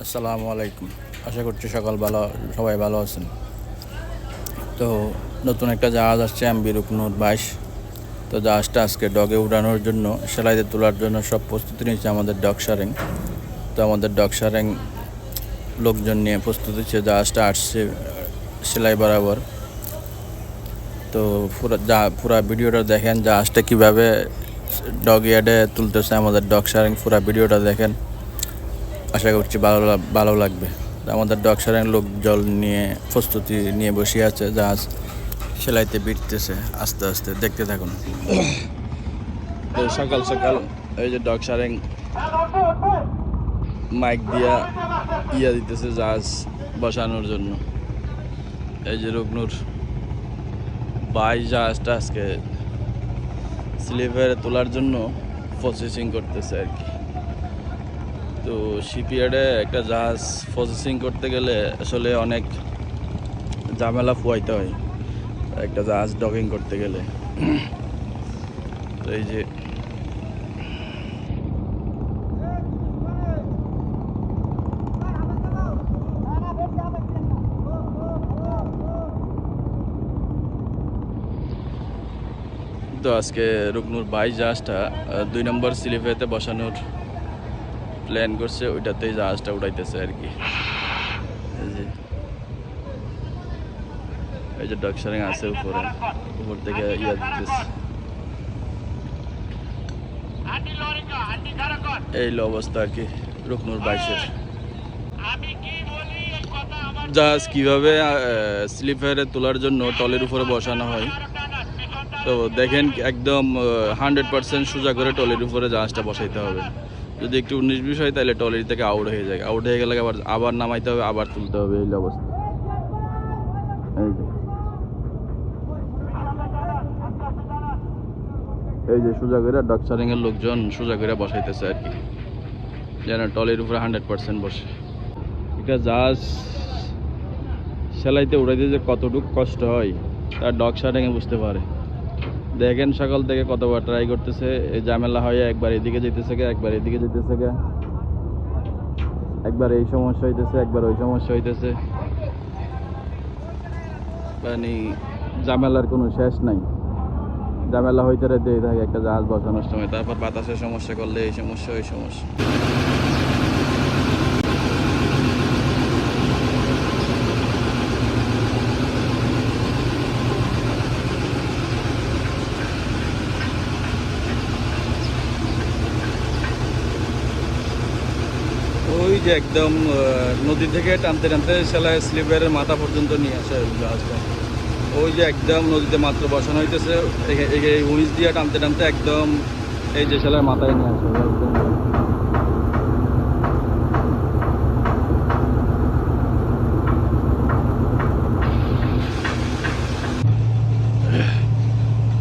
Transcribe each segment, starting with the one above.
আসসালামু আলাইকুম। আশা করছি সকাল ভালো, সবাই ভালো আছেন। তো নতুন একটা জাহাজ আসছে এমবি রুকনুর বাইশ। তো জাহাজটা আজকে ডগে উড়ানোর জন্য, সেলাইতে তোলার জন্য সব প্রস্তুতি নিয়েছে আমাদের ডগ সারেং তো আমাদের ডগ সারেং লোকজন নিয়ে প্রস্তুতি হচ্ছে জাহাজটা আসছে সেলাই বরাবর। তো পুরো যা, পুরো ভিডিওটা দেখেন, জাহাজটা কীভাবে ডগ ইয়ার্ডে তুলতেছে আমাদের ডগ সারেং পুরো ভিডিওটা দেখেন। আশা করছি ভালো ভালো লাগবে। আমাদের ডকসারের লোক জল নিয়ে, প্রস্তুতি নিয়ে বসে আছে জাহাজ সেলাইতে বিটতেছে আস্তে আস্তে দেখতে থাকুন। সকাল সকাল এই যে ডকসারেং মাইক দিয়া ইয়া দিতেছে জাহাজ বসানোর জন্য। এই যে রুগনুর বাই জাহাজটা আজকে স্লিপারে তোলার জন্য প্রসেসিং করতেছে আর কি। তো শিপইয়ার্ডে একটা জাহাজ প্রসেসিং করতে গেলে আসলে অনেক ঝামেলা ফুয়াইতে হয়। একটা জাহাজ ডকিং করতে গেলে। তো এই যে তো আজকে রুকনুর বাই জাহাজটা দুই নম্বর স্লিপেতে বসানোর প্ল্যান করছে, ওইটাতেই জাহাজটা উঠাইতেছে আর কি। এই যে। এই আছে উপরে, উপর থেকে ইয়া দিতেছে। এই অবস্থা আর কি, রুকনুর বাইশের। জাহাজ কীভাবে স্লিপারে তোলার জন্য টলের উপরে বসানো হয়? তো দেখেন একদম হান্ড্রেড পার্সেন্ট সোজা করে টলের উপরে জাহাজটা বসাইতে হবে। যদি একটু উনিশ বিশ হয় তাহলে টলের থেকে আউট হয়ে যায়। আউট হয়ে গেলে আবার আবার নামাইতে হবে, আবার তুলতে হবে, এই অবস্থা। এই যে। এই যে সোজা করে এর লোকজন সোজা করে বসাইতেছে আর কি। যেন টলের উপরে হান্ড্রেড পার্সেন্ট বসে। এটা জাহাজ সেলাইতে উড়াইতে যে কতটুকু কষ্ট হয়, তার ডগ শার্টিংয়ে বুঝতে পারে। দেখেন সকাল থেকে কতবার ট্রাই করতেছে, এই ঝামেলা হয় একবার এদিকে যেতেছে একবার এদিকে যেতেছে একবার এই সমস্যা হইতেছে, একবার ওই সমস্যা হইতেছে। মানে ঝামেলার কোনো শেষ নাই। ঝামেলা হইতে রেতে থাকে একটা জাহাজ বসানোর সময়, তারপর বাতাসের সমস্যা করলে এই সমস্যা, ওই সমস্যা ওই যে একদম নদী থেকে টানতে টানতে সেলাই স্লিপের মাথা পর্যন্ত নিয়ে আসে জাহাজটা ওই যে একদম নদীতে মাত্র বসানো হইতেছে এখে- দিয়ে টানতে টানতে একদম এই যে সেলাই মাথায় নিয়ে আসে।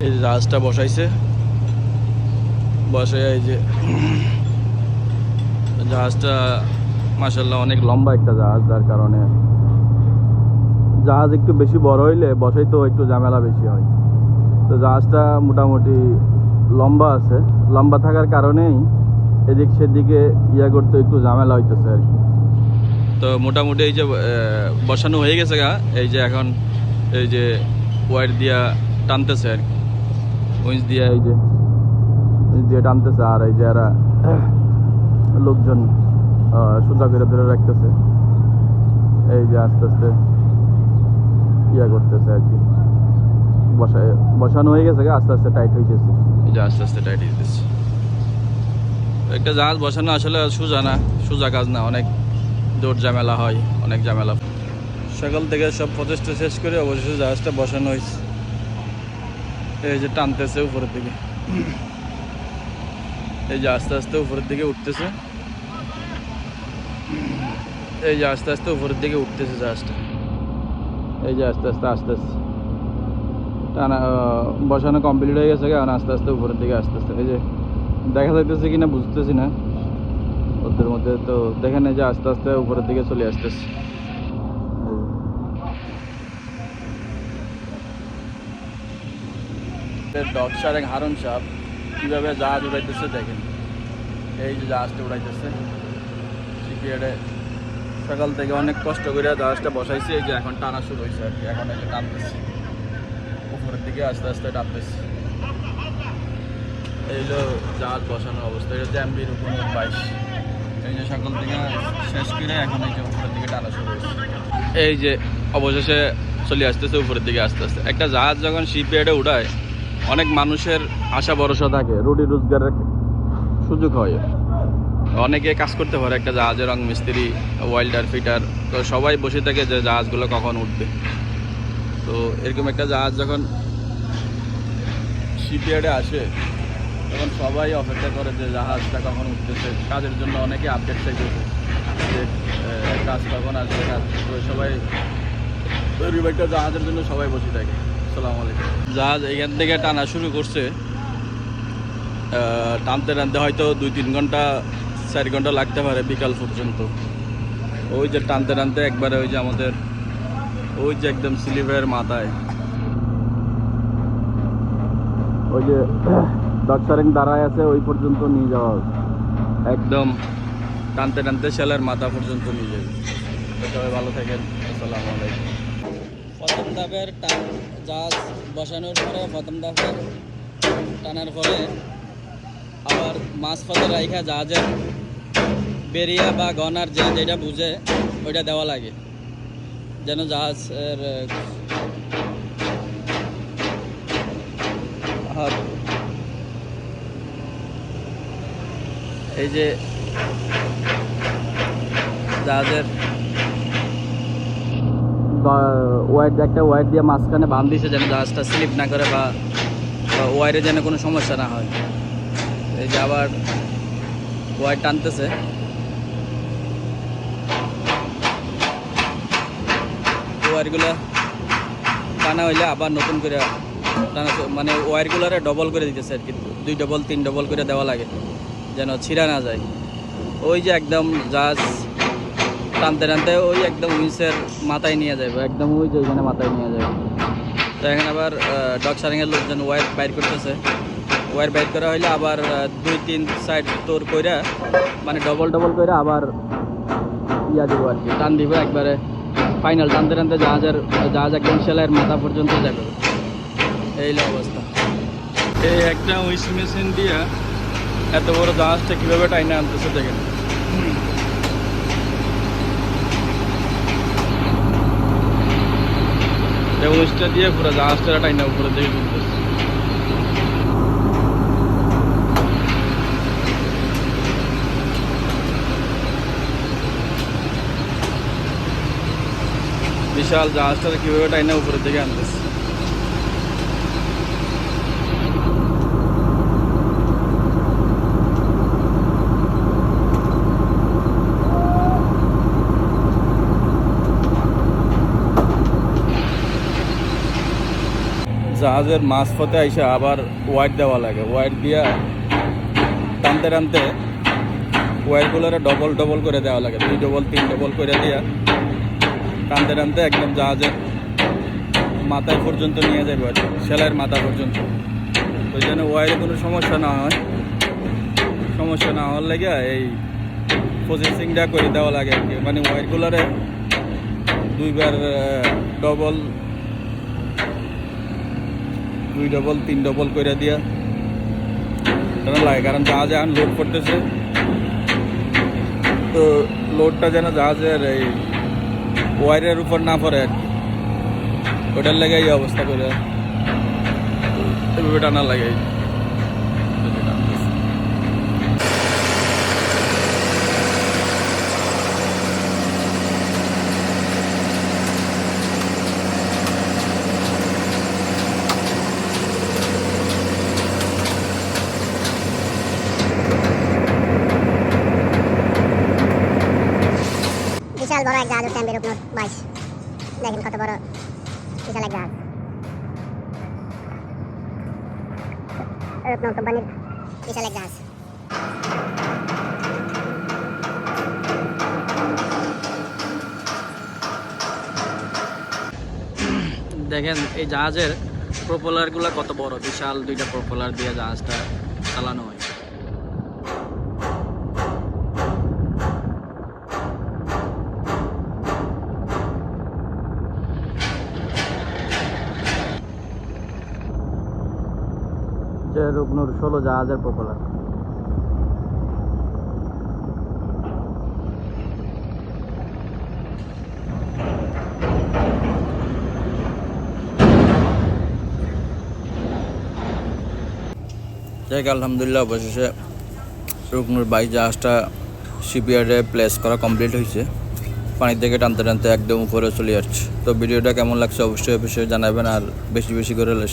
এই যে জাহাজটা বসাইছে। বসে এই যে জাহাজটা মাসাল্লাহ অনেক লম্বা একটা জাহাজ যার কারণে জাহাজ একটু বেশি বড় হইলে বসাইতেও একটু ঝামেলা বেশি হয়। তো জাহাজটা মোটামুটি লম্বা আছে। লম্বা থাকার কারণেই এদিক সেদিকে ইয়া করতে একটু ঝামেলা হইতেছে আর কি। তো মোটামুটি এই যে বসানো হয়ে গেছে গা এই যে এখন এই যে ওয়ার দিয়া টানতেছে আর কি। উইঞ্চ দিয়া এই যে উইঞ্চ দিয়ে টানতেছে আর এই যে এরা লোকজন সোজা করে ধরে রাখতেছে। এই যে আস্তে আস্তে ইয়া করতেছে আর কি। বসায় বসানো হয়ে গেছে আস্তে আস্তে টাইট হইতেছে। এই যে আস্তে আস্তে টাইট হইতেছে। একটা জাহাজ বসানো আসলে সোজা না, সোজা কাজ না, অনেক দৌড় ঝামেলা হয়, অনেক ঝামেলা। সকাল থেকে সব প্রচেষ্টা শেষ করে অবশেষে জাহাজটা বসানো হয়েছে এই যে টানতেছে উপরের দিকে। এই যে আস্তে আস্তে উপরের দিকে উঠতেছে। এই যে আস্তে আস্তে উপরের দিকে উঠতেছে জাহাজটা এই যে আস্তে আস্তে আস্তে আস্তে। টানা বসানো কমপ্লিট হয়ে গেছে এখন আস্তে আস্তে উপরের দিকে আস্তে আস্তে। এই যে দেখা যাইতেছে কিনা বুঝতেছি না। ওদের মধ্যে তো দেখেন এই যে আস্তে আস্তে উপরের দিকে চলে আসতেছে। হারুন সাহ কীভাবে জাহাজ উড়াইতেছে দেখেন। এই যে জাহাজটা উড়াইতেছে। সকাল থেকে অনেক কষ্ট করে জাহাজটা বসাইছি, এই যে এখন টানা শুরু হয়েছে আর কি। এখন এই যে টানতেছি। উপরের দিকে আস্তে আস্তে টানতেছি। এই হলো জাহাজ বসানোর অবস্থা। এটা জ্যাম্বির উপর বাইশ। এই যে সকাল থেকে শেষ করে এখন এই যে উপরের দিকে টানা শুরু হয়েছে এই যে অবশেষে চলে আসতেছে উপরের দিকে আস্তে আস্তে। একটা জাহাজ যখন শিপইয়ার্ডে উঠায়, অনেক মানুষের আশা ভরসা থাকে, রুটি রোজগারের সুযোগ হয়। অনেকে কাজ করতে পারে, একটা জাহাজের রং মিস্ত্রি ওয়েল্ডার ফিটার তো সবাই বসে থাকে যে জাহাজগুলো কখন উঠবে। তো এরকম একটা জাহাজ যখন শিপইয়ার্ডে আসে, তখন সবাই অপেক্ষা করে যে জাহাজটা কখন উঠতেছে। কাজের জন্য অনেকে আপডেট চাইতেছে যে কাজ কখন আসবে, কাজ তো সবাই এরকম একটা জাহাজের জন্য সবাই বসে থাকে। সালাম আলাইকুম। জাহাজ এখান থেকে টানা শুরু করছে টানতে টানতে হয়তো দুই তিন ঘণ্টা চার ঘণ্টা লাগতে পারে বিকাল পর্যন্ত। ওই যে টানতে টানতে একবারে ওই যে আমাদের, ওই যে একদম স্লিপের মাথায়। ওই যে ডক্টরিং দাঁড়ায় আছে, ওই পর্যন্ত নিয়ে যাওয়া একদম টানতে টানতে শেলের মাথা পর্যন্ত নিয়ে যাবে। সবাই ভালো থাকেন, আসসালামু আলাইকুম। প্রথম ধাপের টান জাহাজ বসানোর পরে প্রথম ধাপের টানার পরে আবার মাছ পথে রাইখা জাহাজের বেরিয়া বা গনার যে যেটা বুঝে, ওইটা দেওয়া লাগে। যেন জাহাজের এই যে জাহাজের ওয়ার একটা ওয়ার দিয়ে মাঝখানে বাঁধ দিয়েছে যেন জাহাজটা স্লিপ না করে বা ওয়ারে যেন কোনো সমস্যা না হয়। এই যে আবার ওয়ার টানতেছে। ওয়ারগুলো টানা হইলে আবার নতুন করে টানা মানে ওয়ারগুলোরে ডবল করে দিতেছে আর কি। দুই ডবল তিন ডবল করে দেওয়া লাগে, যেন ছিঁড়া না যায়। ওই যে একদম জাহাজ টানতে টানতে ওই একদম উইন্সের মাথায় নিয়ে যাবে একদম ওই যে ওইখানে মাথায় নিয়ে যাবে তো এখানে আবার ডগ সারিংয়ের লোকজন ওয়ার বাইর করতেছে। ওয়ার বাইর করা হইলে আবার দুই, তিন সাইড তোর কইরা মানে ডবল ডবল করে আবার ইয়া দিব আর কি, টান দিব একবারে। ফাইনাল, টানতে টানতে জাহাজের জাহাজ একদম সেলাইয়ের মাথা পর্যন্ত যাবে। এই অবস্থা। এই একটা উইস মেশিন দিয়ে এত বড় জাহাজটা কীভাবে টাইনে আনতেছে দেখেন। উইশটা দিয়ে পুরো জাহাজটা টাইনে উপরে দেখে তুলতেছে বিশাল জাহাজটা কীভাবে টাইনা উপরের দিকে আনতেছে। জাহাজের মাঝপথে আইসা আবার ওয়াইট দেওয়া লাগে। ওয়াইট দিয়া টানতে টানতে ওয়ারগুলোরে ডবল ডবল করে দেওয়া লাগে। দুই ডবল তিন ডবল করে দিয়া টানতে টানতে একদম জাহাজের মাথায় পর্যন্ত নিয়ে যাবে আর সেলাইয়ের মাথা পর্যন্ত। ওই জন্য ওয়ারে কোনো সমস্যা না হয়। সমস্যা না হওয়ার লেগে এই প্রসেসিংটা করে দেওয়া লাগে আর কি। মানে ওয়ারগুলোরে দুইবার ডবল দুই ডবল তিন ডবল করে দিয়া। লাগে? কারণ জাহাজ এখন লোড করতেছে তো লোডটা যেন জাহাজের এই ওয়ারের উপর না পড়ে আর কি ওটার লাগে এই অবস্থা করে টানা লাগে এই যে। বিশাল জাহাজ ট্যাম্পের উপর বাইশ। দেখেন কত বড় বিশাল এক জাহাজ। কোম্পানির বিশাল এক জাহাজ। দেখেন, এই জাহাজের প্রপোলারগুলো কত বড়? বিশাল দুইটা প্রপোলার দিয়ে জাহাজটা চালানো হয়। রুকনুর ষোলো জাহাজের প্রপেলার যাই আলহামদুলিল্লাহ অবশেষে রুকনুর বাইক জাহাজটা শিপইয়ার্ডে প্লেস করা কমপ্লিট হয়েছে পানি থেকে টানতে টানতে একদম উপরে চলে যাচ্ছে। তো ভিডিওটা কেমন লাগছে অবশ্যই অবশ্যই জানাবেন আর বেশি বেশি করে শেয়ার